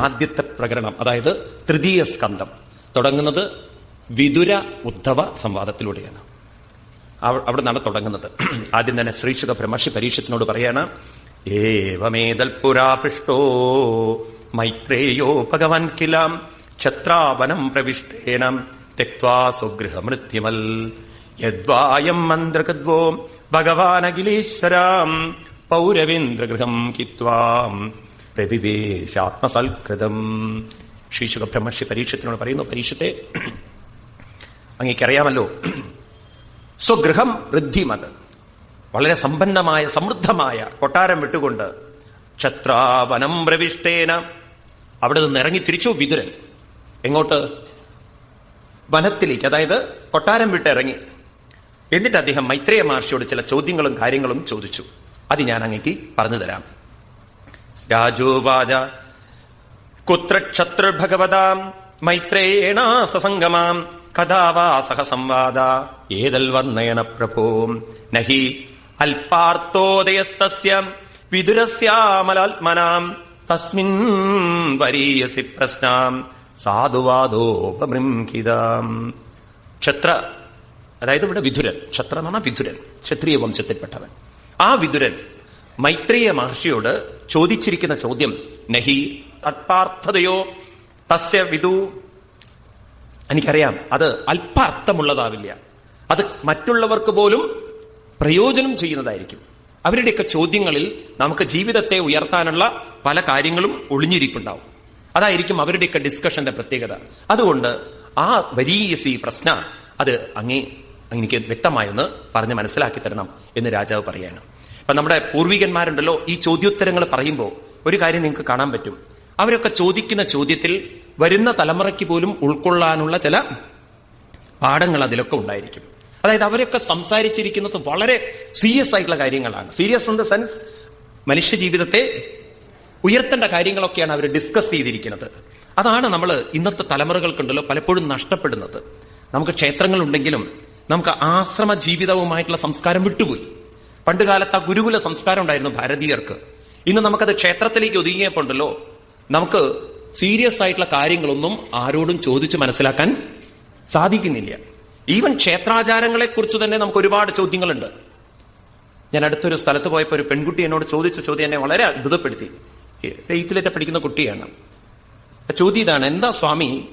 ആദ്യത്തെ പ്രകരണം അതായത് തൃതീയ സ്കന്ധം തുടങ്ങുന്നത് വിതുര ഉദ്ധവ സംവാദത്തിലൂടെയാണ്. അവിടെ നിന്നാണ് തുടങ്ങുന്നത്. ആദ്യം തന്നെ ശ്രീശുഖ ബ്രഹ്മർഷി പരീക്ഷത്തിനോട് പറയാണ് ഏവമേതൽ പുരാപൃഷ്ടോ മൈത്രേയോ ഭഗവാൻ കിലാം ക്ഷത്രാവനം പ്രവിഷ്ടേനം തെക്വാ സ്വഗൃഹമൃത്യമൽ യദ്വായം മന്ത്രകദ്വോ ഭഗവാനഖിലേശ്വരാം പൗരവേന്ദ്രഗൃഹം ഹിത്വാം പ്രവിവേശാത്മസൽകൃതം. ശ്രീശുഖ ബ്രഹ്മർഷി പരീക്ഷത്തിനോട് പറയുന്നു പരീക്ഷത്തെ അങ്ങേക്കറിയാമല്ലോ. സ്വഗൃഹം വൃദ്ധിമത്. വളരെ സമ്പന്നമായ സമൃദ്ധമായ കൊട്ടാരം വിട്ടുകൊണ്ട് ക്ഷത്രാവനം പ്രവിഷ്ടേന. അവിടെ നിന്ന് ഇറങ്ങി തിരിച്ചു വിതുരൻ. എങ്ങോട്ട്? വനത്തിലേക്ക് അതായത് കൊട്ടാരം വിട്ട് ഇറങ്ങി. എന്നിട്ട് അദ്ദേഹം മൈത്രേയ മഹർഷിയോട് ചില ചോദ്യങ്ങളും കാര്യങ്ങളും ചോദിച്ചു. അത് ഞാൻ അങ്ങേക്ക് പറഞ്ഞു തരാം. രാജോവാച കുത്ര ക്ഷത്രുർഭഗവതാം മൈത്രേണ സസംഗമാം. കഥാ വാ സഹ സംവാദ. ഏതൽ വർണയന പ്രഭോ. നഹി അല്പാർത്തോദയസ്തസ്യ വിദുരസ്യാമലാത്മനാം തസ്മിൻ വരീയസി പ്രശ്നാം. സാധുവാദോപമൃംഹിതാം ക്ഷത്ര അതായത് ഇവിടെ വിതുരൻ ക്ഷത്ര എന്ന് പറഞ്ഞാൽ വിതുരൻ ക്ഷത്രിയ വംശത്തിൽപ്പെട്ടവൻ ആ വിതുരൻ മൈത്രീയ മഹർഷിയോട് ചോദിച്ചിരിക്കുന്ന ചോദ്യം നഹി തത്പാർത്ഥതയോ തസ്യ വിദു? എനിക്കറിയാം അത് അല്പാർത്ഥമുള്ളതാവില്ല. അത് മറ്റുള്ളവർക്ക് പോലും പ്രയോജനം ചെയ്യുന്നതായിരിക്കും. അവരുടെയൊക്കെ ചോദ്യങ്ങളിൽ നമുക്ക് ജീവിതത്തെ ഉയർത്താനുള്ള പല കാര്യങ്ങളും ഒളിഞ്ഞിരിപ്പുണ്ടാവും. അതായിരിക്കും അവരുടെയൊക്കെ ഡിസ്കഷന്റെ പ്രത്യേകത. അതുകൊണ്ട് ആ വലിയ സി പ്രശ്ന അത് അങ്ങേ എനിക്ക് വ്യക്തമായൊന്ന് പറഞ്ഞ് മനസ്സിലാക്കി തരണം എന്ന് രാജാവ് പറയാണ്. ഇപ്പൊ നമ്മുടെ പൂർവികന്മാരുണ്ടല്ലോ ഈ ചോദ്യോത്തരങ്ങൾ പറയുമ്പോൾ ഒരു കാര്യം നിങ്ങൾക്ക് കാണാൻ പറ്റും. അവരൊക്കെ ചോദിക്കുന്ന ചോദ്യത്തിൽ വരുന്ന തലമുറയ്ക്ക് പോലും ഉൾക്കൊള്ളാനുള്ള ചില പാഠങ്ങൾ അതിലൊക്കെ ഉണ്ടായിരിക്കും. അതായത് അവരൊക്കെ സംസാരിച്ചിരിക്കുന്നത് വളരെ സീരിയസ് ആയിട്ടുള്ള കാര്യങ്ങളാണ്. സീരിയസ് ഇൻ ദ സെൻസ് മനുഷ്യ ജീവിതത്തെ ഉയർത്തേണ്ട കാര്യങ്ങളൊക്കെയാണ് അവർ ഡിസ്കസ് ചെയ്തിരിക്കുന്നത്. അതാണ് നമ്മൾ ഇന്നത്തെ തലമുറകൾക്കുണ്ടല്ലോ പലപ്പോഴും നഷ്ടപ്പെടുന്നത്. നമുക്ക് ക്ഷേത്രങ്ങളുണ്ടെങ്കിലും നമുക്ക് ആശ്രമ ജീവിതവുമായിട്ടുള്ള സംസ്കാരം വിട്ടുപോയി. പണ്ട് കാലത്ത് ആ ഗുരുകുല സംസ്കാരം ഉണ്ടായിരുന്നു ഭാരതീയർക്ക്. ഇന്ന് നമുക്കത് ക്ഷേത്രത്തിലേക്ക് ഒതുങ്ങിയപ്പോണ്ടല്ലോ. നമുക്ക് സീരിയസ് ആയിട്ടുള്ള കാര്യങ്ങളൊന്നും ആരോടും ചോദിച്ച് മനസ്സിലാക്കാൻ സാധിക്കുന്നില്ല. ഈവൻ ക്ഷേത്രാചാരങ്ങളെ കുറിച്ച് തന്നെ നമുക്ക് ഒരുപാട് ചോദ്യങ്ങളുണ്ട്. ഞാൻ അടുത്തൊരു സ്ഥലത്ത് പോയപ്പോൾ ഒരു പെൺകുട്ടി എന്നോട് ചോദിച്ച ചോദ്യം എന്നെ വളരെ അത്ഭുതപ്പെടുത്തി. എയ്ത്തിലേറ്റ് പഠിക്കുന്ന കുട്ടിയാണ്. ചോദ്യം ഇതാണ് എന്താ സ്വാമി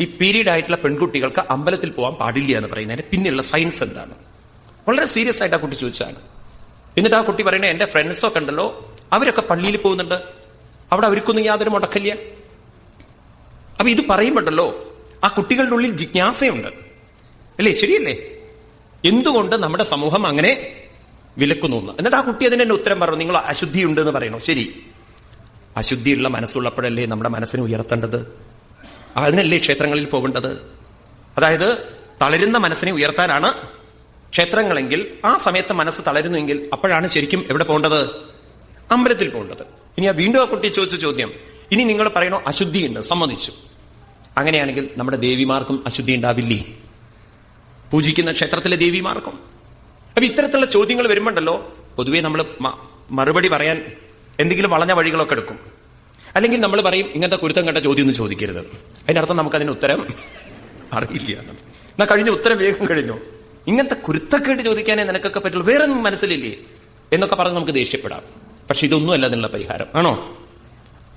ഈ പീരീഡ് ആയിട്ടുള്ള പെൺകുട്ടികൾക്ക് അമ്പലത്തിൽ പോകാൻ പാടില്ല എന്ന് പറയുന്നതിന് പിന്നെയുള്ള സയൻസ് എന്താണ്? വളരെ സീരിയസ് ആയിട്ട് ആ കുട്ടി ചോദിച്ചതാണ്. എന്നിട്ട് ആ കുട്ടി പറയണേ എന്റെ ഫ്രണ്ട്സൊക്കെ ഉണ്ടല്ലോ അവരൊക്കെ പള്ളിയിൽ പോകുന്നുണ്ട്. അവിടെ അവർക്കൊന്നും യാതൊരു മുടക്കില്ല. അപ്പൊ ഇത് പറയുമ്പോണ്ടല്ലോ ആ കുട്ടികളുടെ ഉള്ളിൽ ജിജ്ഞാസയുണ്ട്. അല്ലേ? ശരിയല്ലേ? എന്തുകൊണ്ട് നമ്മുടെ സമൂഹം അങ്ങനെ വിലക്കുന്നു എന്ന്? എന്നിട്ട് ആ കുട്ടി അതിനെ ഉത്തരം പറഞ്ഞു നിങ്ങൾ അശുദ്ധി ഉണ്ട് എന്ന് പറയണു? ശരി. അശുദ്ധിയുള്ള മനസ്സുള്ളപ്പോഴല്ലേ നമ്മുടെ മനസ്സിനെ ഉയർത്തേണ്ടത്? അതിനല്ലേ ക്ഷേത്രങ്ങളിൽ പോകേണ്ടത്? അതായത് തളരുന്ന മനസ്സിനെ ഉയർത്താനാണ് ക്ഷേത്രങ്ങളെങ്കിൽ ആ സമയത്ത് മനസ്സ് തളരുന്നുവെങ്കിൽ അപ്പോഴാണ് ശരിക്കും എവിടെ പോകേണ്ടത്? അമ്പലത്തിൽ പോകേണ്ടത്. ഇനി ആ വീണ്ടും ആ കുട്ടി ചോദിച്ച ചോദ്യം ഇനി നിങ്ങൾ പറയണോ അശുദ്ധിയുണ്ട് സമ്മതിച്ചു. അങ്ങനെയാണെങ്കിൽ നമ്മുടെ ദേവിമാർക്കും അശുദ്ധി ഉണ്ടാവില്ലേ? പൂജിക്കുന്ന ക്ഷേത്രത്തിലെ ദേവിമാർക്കും. അപ്പൊ ഇത്തരത്തിലുള്ള ചോദ്യങ്ങൾ വരുമ്പോണ്ടല്ലോ പൊതുവെ നമ്മൾ മറുപടി പറയാൻ എന്തെങ്കിലും വളഞ്ഞ വഴികളൊക്കെ എടുക്കും. അല്ലെങ്കിൽ നമ്മൾ പറയും ഇങ്ങനത്തെ കുരുത്തം കണ്ട ചോദ്യം ചോദിക്കരുത്. അതിനർത്ഥം നമുക്ക് അതിന് ഉത്തരം അറിയില്ല. എന്നാ കഴിഞ്ഞ ഉത്തരം വേഗം കഴിഞ്ഞു. ഇങ്ങനത്തെ കുരുത്തക്കേട് ചോദിക്കാനേ നിനക്കൊക്കെ പറ്റുള്ളൂ. വേറെ മനസ്സിലില്ലേ? എന്നൊക്കെ പറഞ്ഞ് നമുക്ക് ദേഷ്യപ്പെടാം. പക്ഷെ ഇതൊന്നുമല്ല അതിനുള്ള പരിഹാരം. ആണോ?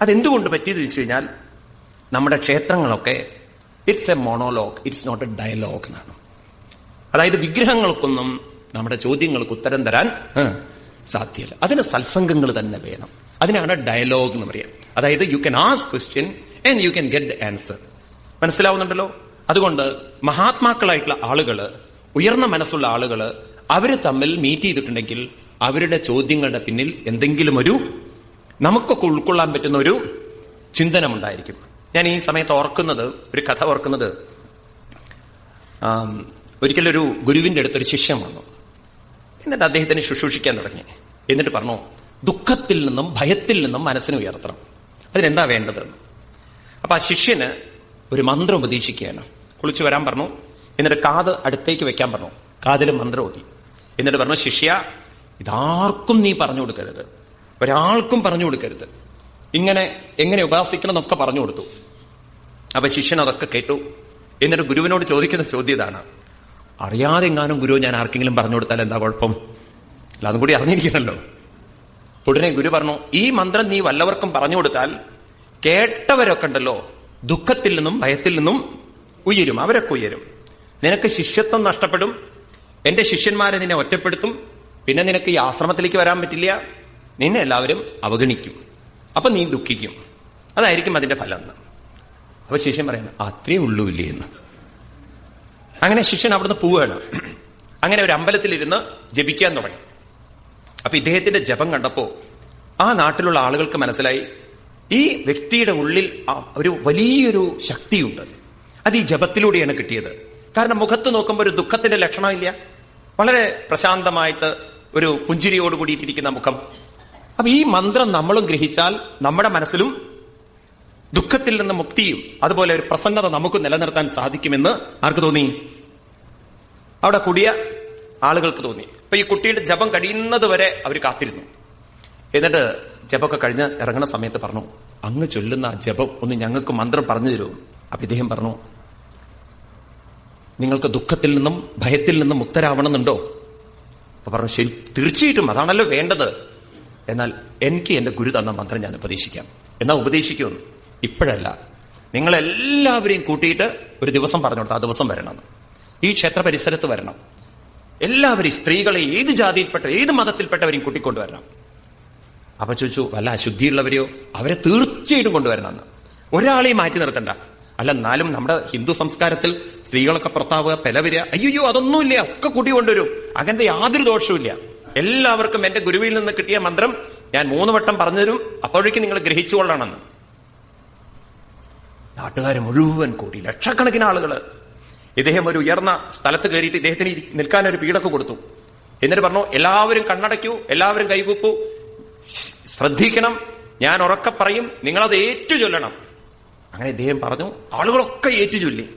അതെന്തുകൊണ്ട് പറ്റിയത് വെച്ച് കഴിഞ്ഞാൽ നമ്മുടെ ക്ഷേത്രങ്ങളൊക്കെ it's a monologue it's not a dialogue എന്നാണ്. അതായത് വിഗ്രഹങ്ങൾക്കൊന്നും നമ്മുടെ ചോദ്യങ്ങൾക്ക് ഉത്തരം തരാൻ സാധ്യമല്ല അതിന് സത്സംഗങ്ങൾ തന്നെ വേണം. അതിനാണ് ഡയലോഗ് എന്ന് പറയാം. അതായത് you can ask question and you can get the answer മനസ്സിലാവുന്നുണ്ടല്ലോ? അതുകൊണ്ട് മഹാത്മാക്കളായിട്ടുള്ള ആളുകൾ ഉയർന്ന മനസ്സുള്ള ആളുകൾ അവർ തമ്മിൽ മീറ്റ് ചെയ്തിട്ടുണ്ടെങ്കിൽ അവരുടെ ചോദ്യങ്ങളുടെ പിന്നിൽ എന്തെങ്കിലും ഒരു നമുക്കൊക്കെ ഉൾക്കൊള്ളാൻ പറ്റുന്ന ഒരു ചിന്തനമുണ്ടായിരിക്കും. ഞാൻ ഈ സമയത്ത് ഓർക്കുന്നത് ഒരു കഥ ഓർക്കുന്നത് ഒരിക്കലൊരു ഗുരുവിന്റെ അടുത്തൊരു ശിഷ്യൻ വന്നു. എന്നിട്ട് അദ്ദേഹത്തിന് ശുശ്രൂഷിക്കാൻ തുടങ്ങി. എന്നിട്ട് പറഞ്ഞു ദുഃഖത്തിൽ നിന്നും ഭയത്തിൽ നിന്നും മനസ്സിനെ ഉയർത്തണം. അതിനെന്താ വേണ്ടത്? അപ്പൊ ആ ശിഷ്യന് ഒരു മന്ത്രം ഉപദേശിക്കുകയാണ്. കുളിച്ചു വരാൻ പറഞ്ഞു എന്നിട്ട് കാത് അടുത്തേക്ക് വെക്കാൻ പറഞ്ഞു. കാതിൽ മന്ത്രം ഓതി. എന്നിട്ട് പറഞ്ഞു ശിഷ്യ ഇതാർക്കും നീ പറഞ്ഞു കൊടുക്കരുത്. ഒരാൾക്കും പറഞ്ഞു കൊടുക്കരുത്. ഇങ്ങനെ എങ്ങനെ ഉപാസിക്കണം എന്നൊക്കെ പറഞ്ഞു കൊടുത്തു. അപ്പൊ ശിഷ്യൻ അതൊക്കെ കേട്ടു. എന്നിട്ട് ഗുരുവിനോട് ചോദിക്കുന്ന ചോദ്യം ഇതാണ്. അറിയാതെ എങ്ങാനും ഗുരു ഞാൻ ആർക്കെങ്കിലും പറഞ്ഞു കൊടുത്താൽ എന്താ കുഴപ്പം? അല്ല അതും കൂടി അറിഞ്ഞിരിക്കണല്ലോ. ഉടനെ ഗുരു പറഞ്ഞു ഈ മന്ത്രം നീ വല്ലവർക്കും പറഞ്ഞു കൊടുത്താൽ കേട്ടവരൊക്കെ ഉണ്ടല്ലോ. ദുഃഖത്തിൽ നിന്നും ഭയത്തിൽ നിന്നും ഉയരും. അവരൊക്കെ ഉയരും. നിനക്ക് ശിഷ്യത്വം നഷ്ടപ്പെടും. എന്റെ ശിഷ്യന്മാരെ നിന്നെ ഒറ്റപ്പെടുത്തും. പിന്നെ നിനക്ക് ഈ ആശ്രമത്തിലേക്ക് വരാൻ പറ്റില്ല. നിന്നെ എല്ലാവരും അവഗണിക്കും. അപ്പൊ നീ ദുഃഖിക്കും. അതായിരിക്കും അതിന്റെ ഫലം. എന്ന് അപ്പൊ ശിഷ്യൻ പറയുന്നു അത്രേ ഉള്ളൂ ഇല്ലേ എന്ന്. അങ്ങനെ ശിഷ്യൻ അവിടുന്ന് പോവുകയാണ് അങ്ങനെ ഒരു അമ്പലത്തിലിരുന്ന് ജപിക്കാൻ തുടങ്ങി. അപ്പൊ ഇദ്ദേഹത്തിന്റെ ജപം കണ്ടപ്പോ ആ നാട്ടിലുള്ള ആളുകൾക്ക് മനസ്സിലായി ഈ വ്യക്തിയുടെ ഉള്ളിൽ ഒരു വലിയൊരു ശക്തിയുണ്ട്. അത് ഈ ജപത്തിലൂടെയാണ് കിട്ടിയത്. കാരണം മുഖത്ത് നോക്കുമ്പോൾ ഒരു ദുഃഖത്തിന്റെ ലക്ഷണമില്ല. വളരെ പ്രശാന്തമായിട്ട് ഒരു പുഞ്ചിരിയോട് കൂടിയിട്ടിരിക്കുന്ന മുഖം. അപ്പൊ ഈ മന്ത്രം നമ്മളും ഗ്രഹിച്ചാൽ നമ്മുടെ മനസ്സിലും ദുഃഖത്തിൽ നിന്ന് മുക്തിയും അതുപോലെ ഒരു പ്രസന്നത നമുക്ക് നിലനിർത്താൻ സാധിക്കുമെന്ന് ആർക്ക് തോന്നി? അവിടെ കൂടിയ ആളുകൾക്ക് തോന്നി. അപ്പൊ ഈ കുട്ടിയുടെ ജപം കഴിയുന്നത് വരെ അവർ കാത്തിരുന്നു. എന്നിട്ട് ജപമൊക്കെ കഴിഞ്ഞ് ഇറങ്ങുന്ന സമയത്ത് പറഞ്ഞു അങ്ങ് ചൊല്ലുന്ന ജപം ഒന്ന് ഞങ്ങൾക്ക് മന്ത്രം പറഞ്ഞു തരുമോ? അപ്പൊ ഇദ്ദേഹം പറഞ്ഞു നിങ്ങൾക്ക് ദുഃഖത്തിൽ നിന്നും ഭയത്തിൽ നിന്നും മുക്തരാവണമെന്നുണ്ടോ? അപ്പൊ പറഞ്ഞു ശരി തീർച്ചയായിട്ടും അതാണല്ലോ വേണ്ടത്. എന്നാൽ എനിക്ക് എന്റെ ഗുരു തന്ന മന്ത്രം ഞാൻ ഉപദേശിക്കാം. എന്നാ ഉപദേശിക്കുമെന്ന് ഇപ്പോഴല്ല. നിങ്ങളെല്ലാവരെയും കൂട്ടിയിട്ട് ഒരു ദിവസം പറഞ്ഞു കൊടുത്ത ആ ദിവസം വരണം. ഈ ക്ഷേത്ര പരിസരത്ത് വരണം. എല്ലാവരെയും സ്ത്രീകളെ ഏത് ജാതിയിൽപ്പെട്ട ഏത് മതത്തിൽപ്പെട്ടവരെയും കൂട്ടിക്കൊണ്ടുവരണം അപ്പൊ ചോദിച്ചു വല്ല അശുദ്ധിയുള്ളവരെയോ? അവരെ തീർച്ചയായിട്ടും കൊണ്ടുവരണമെന്ന്. ഒരാളെയും മാറ്റി നിർത്തണ്ട. അല്ല എന്നാലും നമ്മുടെ ഹിന്ദു സംസ്കാരത്തിൽ സ്ത്രീകളൊക്കെ പുറത്താവുക പെലവരിക അയ്യോ അതൊന്നുമില്ല ഒക്കെ കൂട്ടി കൊണ്ടുവരും. അങ്ങനത്തെ യാതൊരു ദോഷവുമില്ല. എല്ലാവർക്കും എന്റെ ഗുരുവിൽ നിന്ന് കിട്ടിയ മന്ത്രം ഞാൻ മൂന്ന് വട്ടം പറഞ്ഞുതരും. അപ്പോഴേക്കും നിങ്ങൾ ഗ്രഹിച്ചുകൊള്ളണമെന്ന്. നാട്ടുകാർ മുഴുവൻ കൂടി ലക്ഷക്കണക്കിന് ആളുകൾ. ഇദ്ദേഹം ഒരു ഉയർന്ന സ്ഥലത്ത് കയറിയിട്ട് ഇദ്ദേഹത്തിന് നിൽക്കാൻ ഒരു പീടൊക്കെ കൊടുത്തു. എന്നിട്ട് പറഞ്ഞു എല്ലാവരും കണ്ണടയ്ക്കൂ എല്ലാവരും കൈകൂപ്പു. ശ്രദ്ധിക്കണം. ഞാൻ ഉറക്കെ പറയും നിങ്ങളത് ഏറ്റു ചൊല്ലണം. അങ്ങനെ ഇദ്ദേഹം പറഞ്ഞു ആളുകളൊക്കെ ഏറ്റു ചൊല്ലി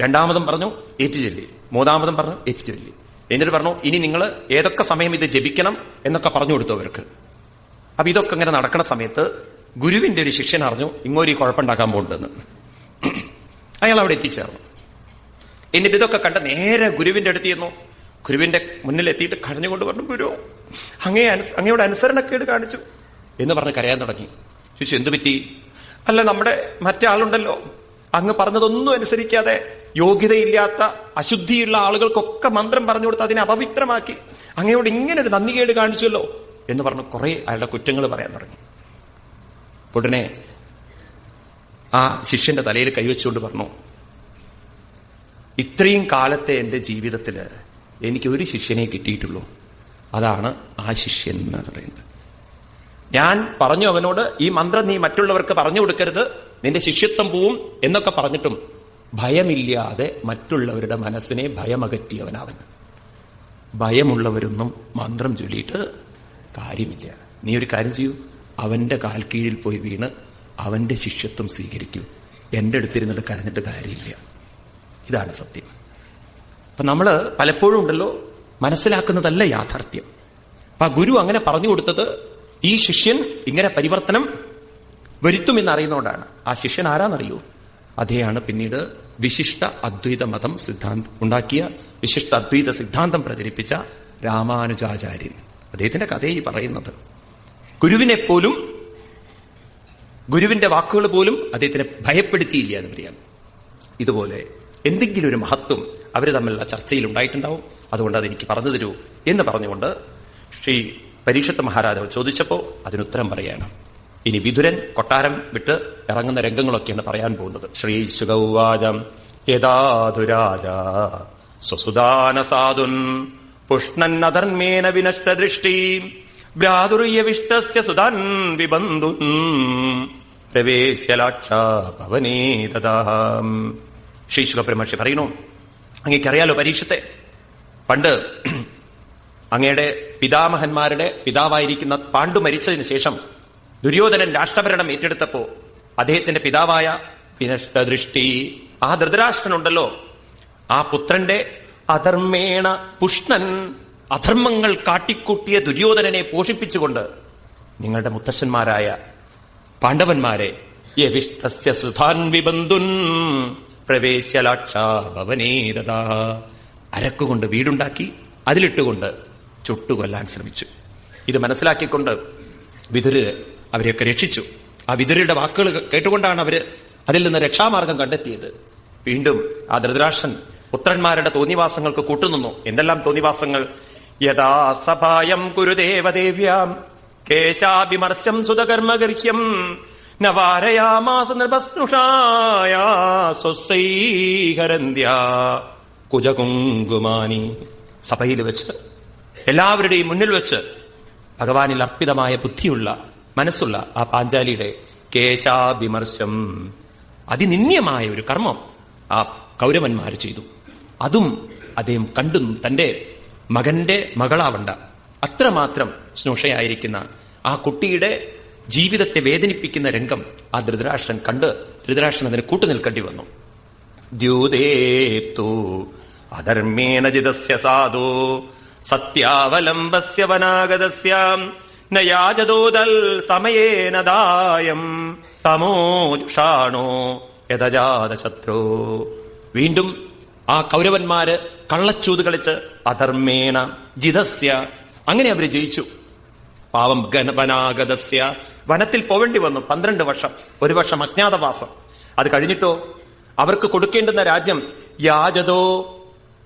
രണ്ടാമതും പറഞ്ഞു ഏറ്റു ചൊല്ലി മൂന്നാമതും പറഞ്ഞു ഏറ്റു ചൊല്ലി എന്നിട്ട് പറഞ്ഞു ഇനി നിങ്ങൾ ഏതൊക്കെ സമയം ഇത് ജപിക്കണം എന്നൊക്കെ പറഞ്ഞു കൊടുത്തു അവർക്ക്. അപ്പൊ ഇതൊക്കെ ഇങ്ങനെ നടക്കുന്ന സമയത്ത് ഗുരുവിന്റെ ഒരു ശിഷ്യൻ അറിഞ്ഞു ഇങ്ങോരി കുഴപ്പമുണ്ടാക്കാൻ പോകുന്നുണ്ടെന്ന്. അയാൾ അവിടെ എത്തിച്ചേർന്നു. എന്നിട്ട് ഇതൊക്കെ കണ്ട നേരെ ഗുരുവിന്റെ അടുത്ത് ചെന്നു. ഗുരുവിന്റെ മുന്നിൽ എത്തിയിട്ട് കടഞ്ഞുകൊണ്ട് പറഞ്ഞു ഗുരു അങ്ങേ അങ്ങയുടെ അനുസരണക്കേട് കാണിച്ചു എന്ന് പറഞ്ഞ് കരയാൻ തുടങ്ങി. ചോദിച്ചു എന്തു പറ്റി അല്ല നമ്മുടെ മറ്റേ ആളുണ്ടല്ലോ. അങ്ങ് പറഞ്ഞതൊന്നും അനുസരിക്കാതെ യോഗ്യതയില്ലാത്ത അശുദ്ധിയുള്ള ആളുകൾക്കൊക്കെ മന്ത്രം പറഞ്ഞു കൊടുത്ത് അതിനെ അപവിത്രമാക്കി. അങ്ങയോട് ഇങ്ങനെ ഒരു നന്ദികേട് കാണിച്ചല്ലോ എന്ന് പറഞ്ഞ് കുറെ അയാളുടെ കുറ്റങ്ങൾ പറയാൻ തുടങ്ങി. ഉടനെ ആ ശിഷ്യന്റെ തലയിൽ കൈവച്ചുകൊണ്ട് പറഞ്ഞു ഇത്രയും കാലത്തെ എന്റെ ജീവിതത്തിൽ എനിക്ക് ഒരു ശിഷ്യനെ കിട്ടിയിട്ടുള്ളൂ. അതാണ് ആ ശിഷ്യൻ എന്ന് പറയുന്നത്. ഞാൻ പറഞ്ഞു അവനോട് ഈ മന്ത്രം നീ മറ്റുള്ളവർക്ക് പറഞ്ഞു കൊടുക്കരുത്. നിന്റെ ശിഷ്യത്വം പോവും എന്നൊക്കെ പറഞ്ഞിട്ടും ഭയമില്ലാതെ മറ്റുള്ളവരുടെ മനസ്സിനെ ഭയമകറ്റിയവനവൻ. ഭയമുള്ളവരൊന്നും മന്ത്രം ചൊല്ലിയിട്ട് കാര്യമില്ല. നീ ഒരു കാര്യം ചെയ്യൂ. അവന്റെ കാൽ കീഴിൽ പോയി വീണ് അവന്റെ ശിഷ്യത്വം സ്വീകരിക്കൂ. എന്റെ അടുത്തിരുന്നിട്ട് കരഞ്ഞിട്ട് കാര്യമില്ല. ഇതാണ് സത്യം. അപ്പൊ നമ്മൾ പലപ്പോഴും ഉണ്ടല്ലോ മനസ്സിലാക്കുന്നതല്ല യാഥാർത്ഥ്യം. അപ്പൊ ആ ഗുരു അങ്ങനെ പറഞ്ഞു കൊടുത്തത് ഈ ശിഷ്യൻ ഇങ്ങനെ പരിവർത്തനം വരുത്തുമെന്ന് അറിയുന്നതുകൊണ്ടാണ് ആ ശിഷ്യൻ ആരാന്നറിയൂ? അതേയാണ് പിന്നീട് വിശിഷ്ട അദ്വൈത മതം സിദ്ധാന്തം ഉണ്ടാക്കിയ വിശിഷ്ട അദ്വൈത സിദ്ധാന്തം പ്രചരിപ്പിച്ച രാമാനുജാചാര്യൻ. അദ്ദേഹത്തിന്റെ കഥയെ ഈ പറയുന്നത്. ഗുരുവിനെ പോലും ഗുരുവിന്റെ വാക്കുകൾ പോലും അദ്ദേഹത്തിനെ ഭയപ്പെടുത്തിയില്ല എന്ന് പറയാം. ഇതുപോലെ എന്തെങ്കിലും ഒരു മഹത്വം അവർ തമ്മിലുള്ള ചർച്ചയിൽ ഉണ്ടായിട്ടുണ്ടാവും. അതുകൊണ്ട് അതെനിക്ക് പറഞ്ഞു തരൂ എന്ന് പറഞ്ഞുകൊണ്ട് ശ്രീ പരീക്ഷത്ത് മഹാരാജാവ് ചോദിച്ചപ്പോ അതിനുത്തരം പറയാണ്. ഇനി വിതുരൻ കൊട്ടാരം വിട്ട് ഇറങ്ങുന്ന രംഗങ്ങളൊക്കെയാണ് പറയാൻ പോകുന്നത്. ശ്രീ സുഗൗവാചം യഥാതുരാജ സ്വസുദാന സാധുൻ പുഷ്ണന്നധർമ്മേന വിനഷ്ടദൃഷ്ടി ഭ്രാതുര്യവിഷ്ടസ്യ വിബന്ധു പ്രവേശ്യലാക്ഷ ഭവനേ തഥാം. ശ്രീ ശുഖബ്രഹ്മർഷി പറയുന്നു അങ്ങേക്കറിയാലോ പരീക്ഷത്തെ പണ്ട് അങ്ങയുടെ പിതാമഹന്മാരുടെ പിതാവായിരിക്കുന്ന പാണ്ഡു മരിച്ചതിന് ശേഷം ദുര്യോധനൻ രാഷ്ട്രഭരണം ഏറ്റെടുത്തപ്പോ അദ്ദേഹത്തിന്റെ പിതാവായ വിനഷ്ടദൃഷ്ടി. ആ ധൃതരാഷ്ട്രനുണ്ടല്ലോ. ആ പുത്രന്റെ അധർമ്മേണ പുഷ്ണൻ അധർമ്മങ്ങൾ കാട്ടിക്കൂട്ടിയ ദുര്യോധനനെ പോഷിപ്പിച്ചുകൊണ്ട് നിങ്ങളുടെ മുത്തശ്ശന്മാരായ പാണ്ഡവന്മാരെ വിബന്ധുൻ പ്രവേശ്യലാക്ഷാ ഭവനേതതാ അരക്കുകൊണ്ട് വീടുണ്ടാക്കി അതിലിട്ടുകൊണ്ട് ചുട്ടുകൊല്ലാൻ ശ്രമിച്ചു. ഇത് മനസ്സിലാക്കിക്കൊണ്ട് വിതുര് അവരെയൊക്കെ രക്ഷിച്ചു. ആ വിതുരയുടെ വാക്കുകൾ കേട്ടുകൊണ്ടാണ് അവർ അതിൽ നിന്ന് രക്ഷാമാർഗം കണ്ടെത്തിയത്. വീണ്ടും ആ ധൃതരാഷ്ട്രൻ പുത്രന്മാരുടെ തോന്നിവാസങ്ങൾക്ക് കൂട്ടുനിന്നു. എന്തെല്ലാം തോന്നിവാസങ്ങൾ? യഥാ സഭായം കുരുദേവദേവ്യാം കേശാഭിമർശം സുതകർമ്മഗർഹ്യം നവാരയാമാസ നൃപസ്നുഷായ കുജകുങ്കുമാനി സഭയിൽ വെച്ച് എല്ലാവരുടെയും മുന്നിൽ വെച്ച് ഭഗവാനിൽ അർപ്പിതമായ ബുദ്ധിയുള്ള മനസ്സുള്ള ആ പാഞ്ചാലിയുടെ കേശാഭിമർശം. അതിനിന്യമായ ഒരു കർമ്മം ആ കൗരവന്മാർ ചെയ്തു. അതും അദ്ദേഹം കണ്ടു തന്റെ മകന്റെ മകളാവണ്ട. അത്രമാത്രം സ്നൂഷയായിരിക്കുന്ന ആ കുട്ടിയുടെ ജീവിതത്തെ വേദനിപ്പിക്കുന്ന രംഗം ആ ധൃതരാഷ്ട്രൻ കണ്ട് ധൃതരാഷ്ട്രൻ അതിന് കൂട്ടുനിൽക്കേണ്ടി വന്നു. ദ്യൂതേത്തു അധർമ്മേണ ജിതസ്യ സാധു. സത്യാവലംബസ്യ വനാഗതസ്യാം നയാജദോതൽ സമയേന ദായം തമോജുഷാണോ യഥജാതശത്രു. വീണ്ടും ആ കൗരവന്മാര് കള്ളച്ചൂത് കളിച്ച് അധർമ്മേണ ജിതസ്യ. അങ്ങനെ അവർ ജയിച്ചു. പാവം ഗണപനാഗതസ്യ വനത്തിൽ പോവേണ്ടി വന്നു പന്ത്രണ്ട് വർഷം. ഒരു വർഷം അജ്ഞാതവാസം. അത് കഴിഞ്ഞിട്ടോ? അവർക്ക് കൊടുക്കേണ്ടുന്ന രാജ്യം യാചതോ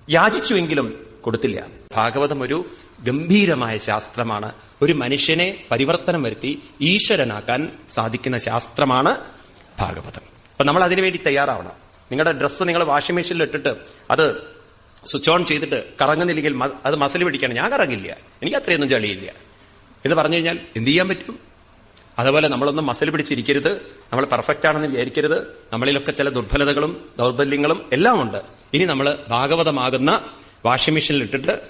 യാചിച്ചുവെങ്കിലും കൊടുത്തില്ല. ഭാഗവതം ഒരു ഗംഭീരമായ ശാസ്ത്രമാണ്. ഒരു മനുഷ്യനെ പരിവർത്തനം വരുത്തി ഈശ്വരനാക്കാൻ സാധിക്കുന്ന ശാസ്ത്രമാണ് ഭാഗവതം. അപ്പൊ നമ്മൾ അതിനുവേണ്ടി തയ്യാറാവണം. നിങ്ങളുടെ ഡ്രസ്സ് നിങ്ങൾ വാഷിംഗ് മെഷീനിൽ ഇട്ടിട്ട് അത് സ്വിച്ച് ഓൺ ചെയ്തിട്ട് കറങ്ങുന്നില്ലെങ്കിൽ അത് മസിൽ പിടിക്കണം. ഞാൻ കറങ്ങില്ല. എനിക്ക് അത്രയൊന്നും ചളിയില്ല എന്ന് പറഞ്ഞു കഴിഞ്ഞാൽ എന്ത് ചെയ്യാൻ പറ്റും? അതുപോലെ നമ്മളൊന്നും മസിൽ പിടിച്ചിരിക്കരുത്. നമ്മൾ പെർഫെക്റ്റ് ആണെന്ന് വിചാരിക്കരുത്. നമ്മളിലൊക്കെ ചില ദുർബലതകളും ദൗർബല്യങ്ങളും എല്ലാം ഉണ്ട് ഇനി നമ്മൾ ഭാഗവതമാകുന്ന വാഷിംഗ് മെഷീനിൽ ഇട്ടിട്ട്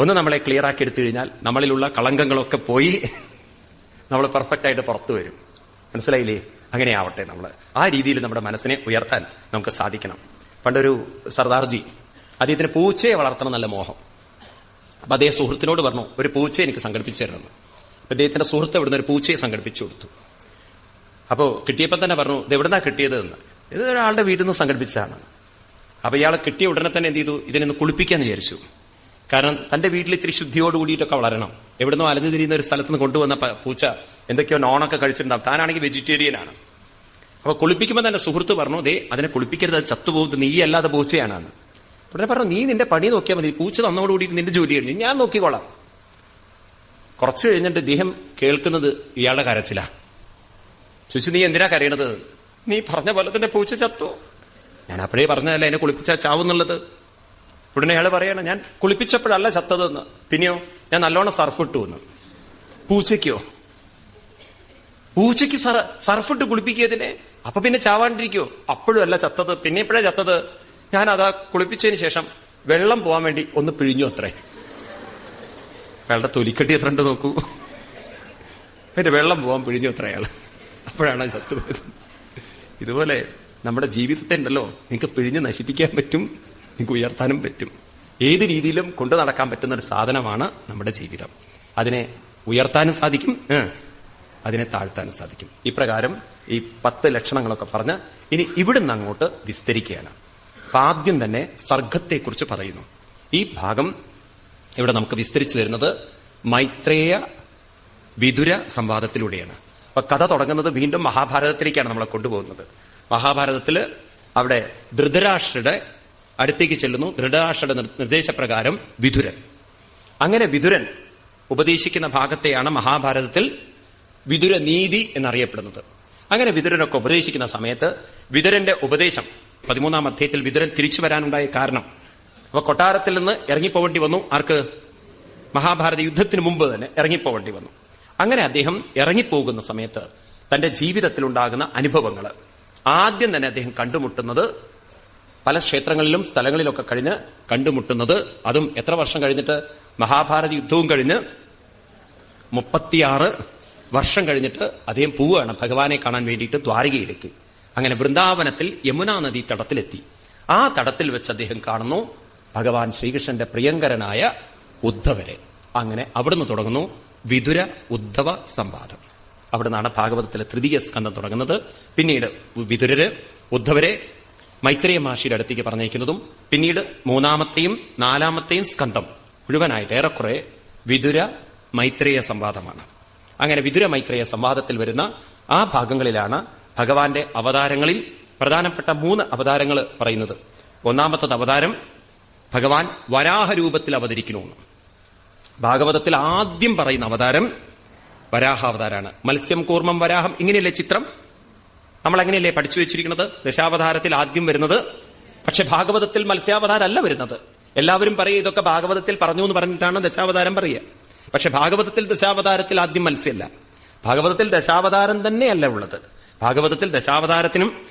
ഒന്ന് നമ്മളെ ക്ലിയർ ആക്കി എടുത്തു കഴിഞ്ഞാൽ നമ്മളിലുള്ള കളങ്കങ്ങളൊക്കെ പോയി നമ്മൾ പെർഫെക്റ്റ് ആയിട്ട് പുറത്തു വരും. മനസ്സിലായില്ലേ? അങ്ങനെ ആവട്ടെ നമ്മൾ ആ രീതിയിൽ നമ്മുടെ മനസ്സിനെ ഉയർത്താൻ നമുക്ക് സാധിക്കണം. പണ്ടൊരു സർദാർജി അദ്ദേഹത്തിന് പൂച്ചയെ വളർത്തണം നല്ല മോഹം. അപ്പൊ അദ്ദേഹം സുഹൃത്തിനോട് പറഞ്ഞു ഒരു പൂച്ചയെ എനിക്ക് സംഘടിപ്പിച്ചു തരണം അദ്ദേഹത്തിന്റെ സുഹൃത്ത് ഇവിടുന്ന് ഒരു പൂച്ചയെ സംഘടിപ്പിച്ചു കൊടുത്തു. അപ്പോ കിട്ടിയപ്പോ തന്നെ പറഞ്ഞു ഇത് എവിടുന്നാ കിട്ടിയത് എന്ന് ഇത് ഒരാളുടെ വീട്ടിൽ നിന്ന് സംഘടിപ്പിച്ചതാണ്. അപ്പൊ ഇയാളെ കിട്ടിയ ഉടനെ തന്നെ എന്ത് ചെയ്തു? ഇതിനൊന്ന് കുളിപ്പിക്കാന്ന് വിചാരിച്ചു. കാരണം തന്റെ വീട്ടിൽ ഇത്തിരി ശുദ്ധിയോട് കൂടിയിട്ടൊക്കെ വളരണം. എവിടുന്നോ അലഞ്ഞു തിരിയുന്ന ഒരു സ്ഥലത്ത് നിന്ന് കൊണ്ടുവന്ന പൂച്ച എന്തൊക്കെയോ നോണൊക്കെ കഴിച്ചിട്ടുണ്ടാവും. താനാണെങ്കിൽ വെജിറ്റേറിയൻ ആണ്. അപ്പൊ കുളിപ്പിക്കുമ്പോൾ തന്നെ സുഹൃത്ത് പറഞ്ഞു ദേ അതിനെ കുളിപ്പിക്കരുത് അത് ചത്തുപോകുന്നത് നീ അല്ലാതെ പൂച്ചയാണെന്ന്. ഉടനെ പറഞ്ഞു നീ നിന്റെ പണി നോക്കിയാൽ മതി. പൂച്ച തന്നോടുകൂടി നിന്റെ ജോലി കഴിഞ്ഞു. ഞാൻ നോക്കിക്കോളാം. കുറച്ചു കഴിഞ്ഞിട്ട് ഇദ്ദേഹം കേൾക്കുന്നത് ഇയാളുടെ കരച്ചില. ചോദിച്ചു നീ എന്തിനാ കരയണത്? നീ പറഞ്ഞ പോലെ തന്നെ പൂച്ച ചത്തു? ഞാൻ അപ്പോഴേ പറഞ്ഞതല്ല എന്നെ കുളിപ്പിച്ചാൽ ചാവുന്നുള്ളത് ഉടനെ അയാൾ പറയണം ഞാൻ കുളിപ്പിച്ചപ്പോഴല്ല ചത്തതെന്ന്. പിന്നെയോ ഞാൻ നല്ലോണം സർഫ് ഇട്ടു എന്ന്. പൂച്ചയ്ക്കോ? പൂച്ചയ്ക്ക് സർ സർഫിട്ട് കുളിപ്പിക്കിയതിനെ അപ്പൊ പിന്നെ ചാവാണ്ടിരിക്കോ? അപ്പോഴും അല്ല ചത്തത്. പിന്നെ എപ്പോഴാ ചത്തത്. ഞാൻ അതാ കുളിപ്പിച്ചതിന് ശേഷം വെള്ളം പോവാൻ വേണ്ടി ഒന്ന് പിഴിഞ്ഞു അത്രേ. അയാളുടെ തൊലിക്കെട്ടി എത്ര നോക്കൂ. പിന്നെ വെള്ളം പോവാൻ പിഴിഞ്ഞു അത്ര അയാൾ അപ്പോഴാണ് ചത്തുപോയത്. ഇതുപോലെ നമ്മുടെ ജീവിതത്തെ ഉണ്ടല്ലോ നിങ്ങൾക്ക് പിഴിഞ്ഞ് നശിപ്പിക്കാൻ പറ്റും നിങ്ങൾക്ക് ഉയർത്താനും പറ്റും. ഏത് രീതിയിലും കൊണ്ടു നടക്കാൻ പറ്റുന്ന ഒരു സാധനമാണ് നമ്മുടെ ജീവിതം. അതിനെ ഉയർത്താനും സാധിക്കും അതിനെ താഴ്ത്താനും സാധിക്കും. ഇപ്രകാരം ഈ പത്ത് ലക്ഷണങ്ങളൊക്കെ പറഞ്ഞ് ഇനി ഇവിടുന്ന് അങ്ങോട്ട് വിസ്തരിക്കുകയാണ്. അപ്പൊ ആദ്യം തന്നെ സർഗത്തെക്കുറിച്ച് പറയുന്നു. ഈ ഭാഗം ഇവിടെ നമുക്ക് വിസ്തരിച്ചു തരുന്നത് മൈത്രേയ വിതുര സംവാദത്തിലൂടെയാണ്. അപ്പൊ കഥ തുടങ്ങുന്നത് വീണ്ടും മഹാഭാരതത്തിലേക്കാണ് നമ്മളെ കൊണ്ടുപോകുന്നത്. മഹാഭാരതത്തിൽ അവിടെ ധൃതരാഷ്ട്രയുടെ അടുത്തേക്ക് ചെല്ലുന്നു. ധൃതരാഷ്ട്രയുടെ നിർദ്ദേശപ്രകാരം വിധുരൻ. അങ്ങനെ വിധുരൻ ഉപദേശിക്കുന്ന ഭാഗത്തെയാണ് മഹാഭാരതത്തിൽ വിതുര നീതി എന്നറിയപ്പെടുന്നത്. അങ്ങനെ വിതുരനൊക്കെ ഉപദേശിക്കുന്ന സമയത്ത് വിതുരന്റെ ഉപദേശം പതിമൂന്നാം അധ്യായത്തിൽ വിതുരൻ തിരിച്ചു വരാനുണ്ടായ കാരണം അപ്പൊ കൊട്ടാരത്തിൽ നിന്ന് ഇറങ്ങിപ്പോവേണ്ടി വന്നു. ആർക്ക്? മഹാഭാരത യുദ്ധത്തിന് മുമ്പ് തന്നെ ഇറങ്ങിപ്പോവേണ്ടി വന്നു. അങ്ങനെ അദ്ദേഹം ഇറങ്ങിപ്പോകുന്ന സമയത്ത് തന്റെ ജീവിതത്തിലുണ്ടാകുന്ന അനുഭവങ്ങൾ ആദ്യം തന്നെ അദ്ദേഹം കണ്ടുമുട്ടുന്നത് പല ക്ഷേത്രങ്ങളിലും സ്ഥലങ്ങളിലൊക്കെ കഴിഞ്ഞ് കണ്ടുമുട്ടുന്നത്. അതും എത്ര വർഷം കഴിഞ്ഞിട്ട്? മഹാഭാരത യുദ്ധവും കഴിഞ്ഞ് മുപ്പത്തിയാറ് വർഷം കഴിഞ്ഞിട്ട് അദ്ദേഹം പോവുകയാണ് ഭഗവാനെ കാണാൻ വേണ്ടിയിട്ട് ദ്വാരകയിലേക്ക്. അങ്ങനെ വൃന്ദാവനത്തിൽ യമുനാ നദി തടത്തിലെത്തി. ആ തടത്തിൽ വെച്ച് അദ്ദേഹം കാണുന്നു ഭഗവാൻ ശ്രീകൃഷ്ണന്റെ പ്രിയങ്കരനായ ഉദ്ധവരെ. അങ്ങനെ അവിടുന്ന് തുടങ്ങുന്നു വിതുര ഉദ്ധവ സംവാദം. അവിടെ നിന്നാണ് ഭാഗവതത്തിലെ തൃതീയ സ്കന്ധം തുടങ്ങുന്നത്. പിന്നീട് വിതുരര് ഉദ്ധവരെ മൈത്രേയ മഹർഷിയുടെ അടുത്തേക്ക് പറഞ്ഞേക്കുന്നതും പിന്നീട് മൂന്നാമത്തെയും നാലാമത്തെയും സ്കന്ധം മുഴുവനായിട്ട് ഏറെക്കുറെ വിതുര മൈത്രേയ സംവാദമാണ്. അങ്ങനെ വിതുര മൈത്രേയ സംവാദത്തിൽ വരുന്ന ആ ഭാഗങ്ങളിലാണ് ഭഗവാന്റെ അവതാരങ്ങളിൽ പ്രധാനപ്പെട്ട മൂന്ന് അവതാരങ്ങൾ പറയുന്നത്. ഒന്നാമത്തത് അവതാരം ഭഗവാൻ വരാഹരൂപത്തിൽ അവതരിക്കണമെന്ന് ഭാഗവതത്തിൽ ആദ്യം പറയുന്ന അവതാരം വരാഹാവതാരാണ്. മത്സ്യം കൂർമ്മം വരാഹം ഇങ്ങനെയല്ലേ ചിത്രം? നമ്മൾ എങ്ങനെയല്ലേ പഠിച്ചു വെച്ചിരിക്കുന്നത്? ദശാവതാരത്തിൽ ആദ്യം വരുന്നത്. പക്ഷെ ഭാഗവതത്തിൽ മത്സ്യാവതാരമല്ല വരുന്നത്. എല്ലാവരും പറയും ഇതൊക്കെ ഭാഗവതത്തിൽ പറഞ്ഞു എന്ന് പറഞ്ഞിട്ടാണ് ദശാവതാരം പറയുക. പക്ഷെ ഭാഗവതത്തിൽ ദശാവതാരത്തിൽ ആദ്യം മത്സ്യമല്ല ഭാഗവതത്തിൽ ദശാവതാരം തന്നെയല്ല ഉള്ളത്. ഭാഗവതത്തിൽ ദശാവതാരത്തിനും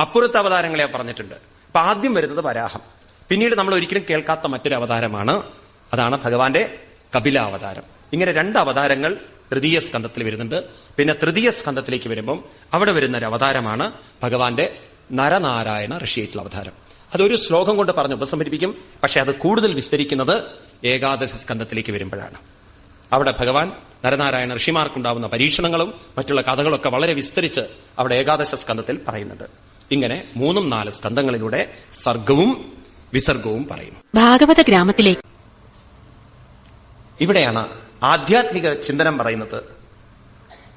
അപ്പുറത്തെ അവതാരങ്ങളെ പറഞ്ഞിട്ടുണ്ട്. അപ്പൊ ആദ്യം വരുന്നത് വരാഹം. പിന്നീട് നമ്മൾ ഒരിക്കലും കേൾക്കാത്ത മറ്റൊരു അവതാരമാണ് അതാണ് ഭഗവാന്റെ കപിലാവതാരം. ഇങ്ങനെ രണ്ട് അവതാരങ്ങൾ തൃതീയ സ്കന്ധത്തിൽ വരുന്നുണ്ട്. പിന്നെ തൃതീയ സ്കന്ധത്തിലേക്ക് വരുമ്പം അവിടെ വരുന്ന ഒരു അവതാരമാണ് ഭഗവാന്റെ നരനാരായണ ഋഷിയായിട്ടുള്ള അവതാരം. അതൊരു ശ്ലോകം കൊണ്ട് പറഞ്ഞ് ഉപസംഹരിപ്പിക്കും. പക്ഷെ അത് കൂടുതൽ വിസ്തരിക്കുന്നത് ഏകാദശ സ്കന്ധത്തിലേക്ക് വരുമ്പോഴാണ്. അവിടെ ഭഗവാൻ നരനാരായണ ഋഷിമാർക്കുണ്ടാവുന്ന പരീക്ഷണങ്ങളും മറ്റുള്ള കഥകളൊക്കെ വളരെ വിസ്തരിച്ച് അവിടെ ഏകാദശ സ്കന്ധത്തിൽ പറയുന്നുണ്ട്. ഇങ്ങനെ മൂന്നും നാല് സ്കന്ധങ്ങളിലൂടെ സർഗവും വിസർഗവും പറയുന്നു. ഭാഗവത ഗ്രാമത്തിലേക്ക് ഇവിടെയാണ് ആധ്യാത്മിക ചിന്തനം പറയുന്നത്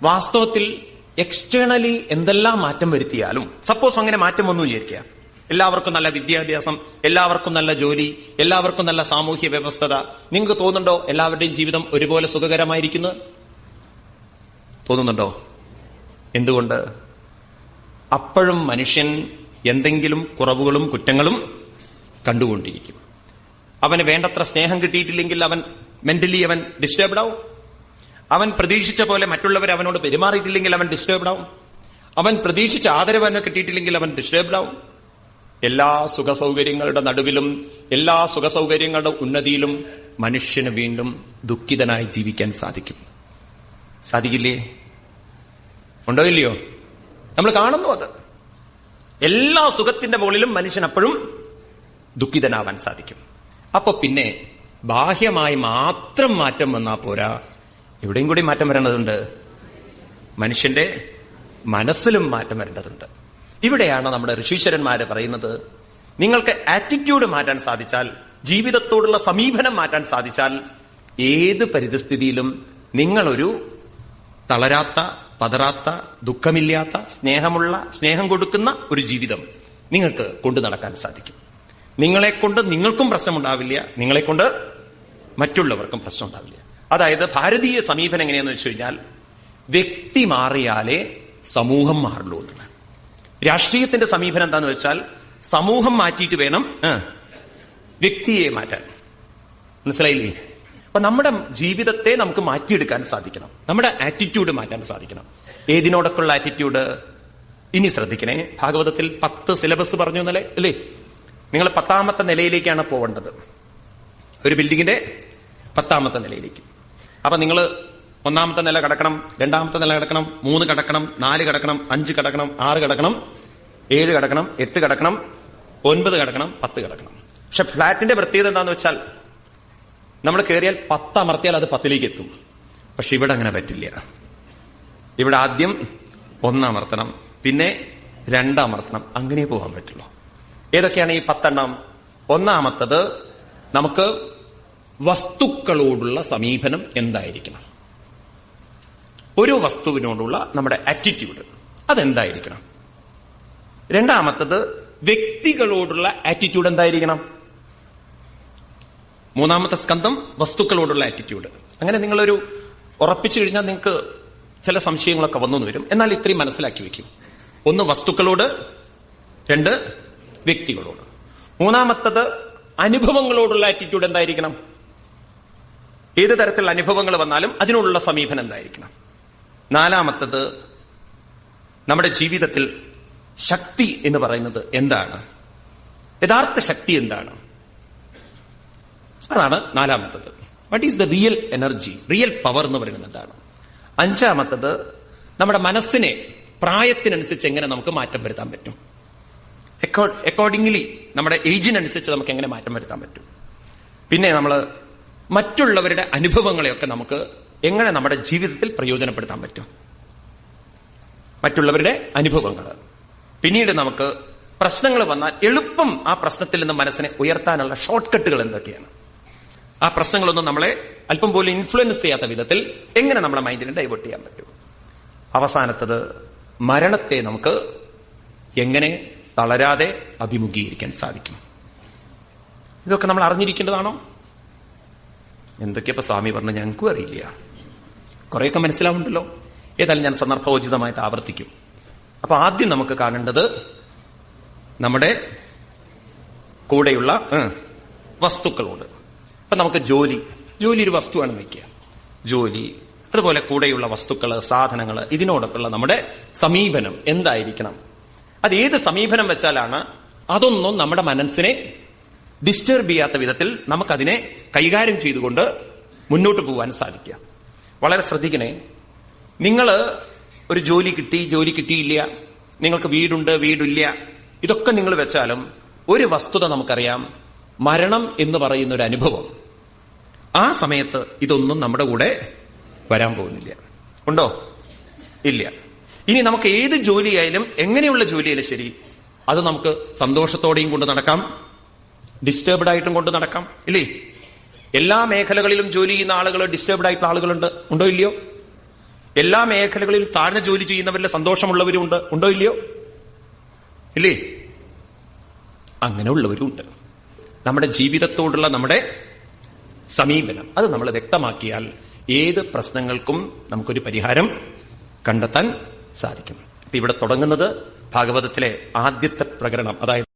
വാസ്തവത്തിൽ എക്സ്റ്റേണലി എന്തെല്ലാം മാറ്റം വരുത്തിയാലും സപ്പോസ് അങ്ങനെ മാറ്റം വന്നു വിചാരിക്കുക എല്ലാവർക്കും നല്ല വിദ്യാഭ്യാസം എല്ലാവർക്കും നല്ല ജോലി എല്ലാവർക്കും നല്ല സാമൂഹ്യ വ്യവസ്ഥത. നിങ്ങൾക്ക് തോന്നുന്നുണ്ടോ എല്ലാവരുടെയും ജീവിതം ഒരുപോലെ സുഖകരമായിരിക്കുന്നു? തോന്നുന്നുണ്ടോ? എന്തുകൊണ്ട്? അപ്പോഴും മനുഷ്യൻ എന്തെങ്കിലും കുറവുകളും കുറ്റങ്ങളും കണ്ടുകൊണ്ടിരിക്കും. അവന് വേണ്ടത്ര സ്നേഹം കിട്ടിയിട്ടില്ലെങ്കിൽ അവൻ മെന്റലി അവൻ ഡിസ്റ്റർബ്ഡ് ആവും. അവൻ പ്രതീക്ഷിച്ച പോലെ മറ്റുള്ളവർ അവനോട് പെരുമാറിയിട്ടില്ലെങ്കിൽ അവൻ ഡിസ്റ്റർബ്ഡ് ആവും. അവൻ പ്രതീക്ഷിച്ച ആദരവ് അവന് കിട്ടിയിട്ടില്ലെങ്കിൽ അവൻ ഡിസ്റ്റർബ്ഡ് ആവും. എല്ലാ സുഖ സൗകര്യങ്ങളുടെ നടുവിലും എല്ലാ സുഖ സൗകര്യങ്ങളുടെ ഉന്നതിയിലും മനുഷ്യന് വീണ്ടും ദുഃഖിതനായി ജീവിക്കാൻ സാധിക്കും. സാധിക്കില്ലേ? ഉണ്ടോ ഇല്ലയോ? നമ്മൾ കാണുന്നു അത്. എല്ലാ സുഖത്തിന്റെ മുകളിലും മനുഷ്യൻ അപ്പോഴും ദുഃഖിതനാവാൻ സാധിക്കും. അപ്പൊ പിന്നെ ബാഹ്യമായി മാത്രം മാറ്റം വന്നാ പോരാ. എവിടെയും കൂടി മാറ്റം വരേണ്ടതുണ്ട്. മനുഷ്യന്റെ മനസ്സിലും മാറ്റം വരേണ്ടതുണ്ട്. ഇവിടെയാണ് നമ്മുടെ ഋഷീശ്വരന്മാര് പറയുന്നത് നിങ്ങൾക്ക് ആറ്റിറ്റ്യൂഡ് മാറ്റാൻ സാധിച്ചാൽ ജീവിതത്തോടുള്ള സമീപനം മാറ്റാൻ സാധിച്ചാൽ ഏത് പരിതസ്ഥിതിയിലും നിങ്ങളൊരു തളരാത്ത പതറാത്ത ദുഃഖമില്ലാത്ത സ്നേഹമുള്ള സ്നേഹം കൊടുക്കുന്ന ഒരു ജീവിതം നിങ്ങൾക്ക് കൊണ്ടു നടക്കാൻ സാധിക്കും. നിങ്ങളെ കൊണ്ട് നിങ്ങൾക്കും പ്രശ്നമുണ്ടാവില്ല. നിങ്ങളെ കൊണ്ട് മറ്റുള്ളവർക്കും പ്രശ്നം ഉണ്ടാവില്ല. അതായത് ഭാരതീയ സമീപനം എങ്ങനെയാന്ന് വെച്ച് കഴിഞ്ഞാൽ വ്യക്തി മാറിയാലേ സമൂഹം മാറുള്ളൂ എന്നാണ്. രാഷ്ട്രീയത്തിന്റെ സമീപനം എന്താന്ന് വെച്ചാൽ സമൂഹം മാറ്റിയിട്ട് വേണം വ്യക്തിയെ മാറ്റാൻ. മനസ്സിലായില്ലേ? അപ്പൊ നമ്മുടെ ജീവിതത്തെ നമുക്ക് മാറ്റിയെടുക്കാൻ സാധിക്കണം. നമ്മുടെ ആറ്റിറ്റ്യൂഡ് മാറ്റാൻ സാധിക്കണം. ഏതിനോടൊക്കെയുള്ള ആറ്റിറ്റ്യൂഡ് ഇനി ശ്രദ്ധിക്കണേ. ഭാഗവതത്തിൽ പത്ത് സിലബസ് പറഞ്ഞു എന്നല്ലേ അല്ലേ? നിങ്ങൾ പത്താമത്തെ നിലയിലേക്കാണ് പോവേണ്ടത് ഒരു ബിൽഡിങ്ങിന്റെ പത്താമത്തെ നിലയിലേക്ക്. അപ്പൊ നിങ്ങൾ ഒന്നാമത്തെ നില കടക്കണം രണ്ടാമത്തെ നില കടക്കണം മൂന്ന് കടക്കണം നാല് കടക്കണം അഞ്ച് കടക്കണം ആറ് കടക്കണം ഏഴ് കടക്കണം എട്ട് കടക്കണം ഒൻപത് കടക്കണം പത്ത് കടക്കണം. പക്ഷെ ഫ്ളാറ്റിന്റെ പ്രത്യേകത എന്താന്ന് വെച്ചാൽ നമ്മൾ കയറിയാൽ പത്ത് അമർത്തിയാൽ അത് പത്തിലേക്ക് എത്തും. പക്ഷെ ഇവിടെ അങ്ങനെ പറ്റില്ല. ഇവിടെ ആദ്യം ഒന്നമർത്തണം പിന്നെ രണ്ടമർത്തണം അങ്ങനെ പോകാൻ പറ്റുള്ളൂ. ഏതൊക്കെയാണ് ഈ പത്തെണ്ണം? ഒന്നാമത്തത് നമുക്ക് വസ്തുക്കളോടുള്ള സമീപനം എന്തായിരിക്കണം? ഒരു വസ്തുവിനോടുള്ള നമ്മുടെ ആറ്റിറ്റ്യൂഡ് അതെന്തായിരിക്കണം? രണ്ടാമത്തത് വ്യക്തികളോടുള്ള ആറ്റിറ്റ്യൂഡ് എന്തായിരിക്കണം? മൂന്നാമത്തെ സ്കന്ധം വസ്തുക്കളോടുള്ള ആറ്റിറ്റ്യൂഡ് അങ്ങനെ നിങ്ങളൊരു ഉറപ്പിച്ചു കഴിഞ്ഞാൽ നിങ്ങൾക്ക് ചില സംശയങ്ങളൊക്കെ വന്നു വരും. എന്നാൽ ഇത്രയും മനസ്സിലാക്കി വെക്കും. ഒന്ന് വസ്തുക്കളോട് രണ്ട് വ്യക്തികളോട്. മൂന്നാമത്തത് അനുഭവങ്ങളോടുള്ള ആറ്റിറ്റ്യൂഡ് എന്തായിരിക്കണം? ഏത് തരത്തിലുള്ള അനുഭവങ്ങൾ വന്നാലും അതിനോടുള്ള സമീപനം എന്തായിരിക്കണം? നാലാമത്തത് നമ്മുടെ ജീവിതത്തിൽ ശക്തി എന്ന് പറയുന്നത് എന്താണ്? യഥാർത്ഥ ശക്തി എന്താണ്? അതാണ് നാലാമത്തത്. What is the real energy real power എന്ന് പറയുന്നത് എന്താണ്? അഞ്ചാമത്തത് നമ്മുടെ മനസ്സിനെ പ്രായത്തിനനുസരിച്ച് എങ്ങനെ നമുക്ക് മാറ്റം വരുത്താൻ പറ്റും? അക്കോർഡിംഗ്ലി നമ്മുടെ ഏജിനനുസരിച്ച് നമുക്ക് എങ്ങനെ മാറ്റം വരുത്താൻ പറ്റും? പിന്നെ നമ്മൾ മറ്റുള്ളവരുടെ അനുഭവങ്ങളെയൊക്കെ നമുക്ക് എങ്ങനെ നമ്മുടെ ജീവിതത്തിൽ പ്രയോജനപ്പെടുത്താൻ പറ്റും? മറ്റുള്ളവരുടെ അനുഭവങ്ങൾ പിന്നീട് നമുക്ക് പ്രശ്നങ്ങൾ വന്നാൽ എളുപ്പം ആ പ്രശ്നത്തിൽ നിന്ന് മനസ്സിനെ ഉയർത്താനുള്ള ഷോർട്ട് കട്ടുകൾ എന്തൊക്കെയാണ്? ആ പ്രശ്നങ്ങളൊന്നും നമ്മളെ അല്പം പോലും ഇൻഫ്ലുവൻസ് ചെയ്യാത്ത വിധത്തിൽ എങ്ങനെ നമ്മുടെ മൈൻഡിനെ ഡൈവേർട്ട് ചെയ്യാൻ പറ്റും? അവസാനത്തത് മരണത്തെ നമുക്ക് എങ്ങനെ തളരാതെ അഭിമുഖീകരിക്കാൻ സാധിക്കും. ഇതൊക്കെ നമ്മൾ അറിഞ്ഞിരിക്കേണ്ടതാണോ? എന്തൊക്കെയപ്പോ സ്വാമി പറഞ്ഞു ഞങ്ങൾക്കും അറിയില്ല. കുറെയൊക്കെ മനസ്സിലാവുണ്ടല്ലോ ഏതായാലും ഞാൻ സന്ദർഭോചിതമായിട്ട് ആവർത്തിക്കും. അപ്പൊ ആദ്യം നമുക്ക് കാണേണ്ടത് നമ്മുടെ കൂടെയുള്ള വസ്തുക്കളോട്. അപ്പൊ നമുക്ക് ജോലി. ജോലി ഒരു വസ്തുവാണ് വയ്ക്കുക. ജോലി അതുപോലെ കൂടെയുള്ള വസ്തുക്കൾ സാധനങ്ങൾ ഇതിനോടൊക്കെയുള്ള നമ്മുടെ സമീപനം എന്തായിരിക്കണം? അത് ഏത് സമീപനം വെച്ചാലാണ് അതൊന്നും നമ്മുടെ മനസ്സിനെ ഡിസ്റ്റർബ് ചെയ്യാത്ത വിധത്തിൽ നമുക്കതിനെ കൈകാര്യം ചെയ്തുകൊണ്ട് മുന്നോട്ട് പോകാൻ സാധിക്കുക. വളരെ ശ്രദ്ധിക്കണേ. നിങ്ങൾ ഒരു ജോലി കിട്ടി ജോലി കിട്ടിയില്ല നിങ്ങൾക്ക് വീടുണ്ട് വീടില്ല ഇതൊക്കെ നിങ്ങൾ വെച്ചാലും ഒരു വസ്തുത നമുക്കറിയാം മരണം എന്ന് പറയുന്ന ഒരു അനുഭവം. ആ സമയത്ത് ഇതൊന്നും നമ്മുടെ കൂടെ വരാൻ പോകുന്നില്ല. ഉണ്ടോ? ഇല്ല. ഇനി നമുക്ക് ഏത് ജോലിയായാലും എങ്ങനെയുള്ള ജോലിയായാലും ശരി അത് നമുക്ക് സന്തോഷത്തോടെയും കൊണ്ട് നടക്കാം ഡിസ്റ്റർബ്ഡ് ആയിട്ടും കൊണ്ട് നടക്കാം ഇല്ലേ? എല്ലാ മേഖലകളിലും ജോലി ചെയ്യുന്ന ആളുകൾ ഡിസ്റ്റർബ്ഡ് ആയിട്ടുള്ള ആളുകളുണ്ട് ഉണ്ടോ ഇല്ലയോ? എല്ലാ മേഖലകളിലും താഴ്ന്ന ജോലി ചെയ്യുന്നവരിൽ സന്തോഷമുള്ളവരും ഉണ്ട് ഇല്ലയോ? ഇല്ലേ? അങ്ങനെയുള്ളവരും ഉണ്ട്. നമ്മുടെ ജീവിതത്തോടുള്ള നമ്മുടെ സമീപനം അത് നമ്മൾ വ്യക്തമാക്കിയാൽ ഏത് പ്രശ്നങ്ങൾക്കും നമുക്കൊരു പരിഹാരം കണ്ടെത്താൻ സാധിക്കും. അപ്പൊ ഇവിടെ തുടങ്ങുന്നത് ഭാഗവതത്തിലെ ആദ്യത്തെ പ്രകരണം. അതായത്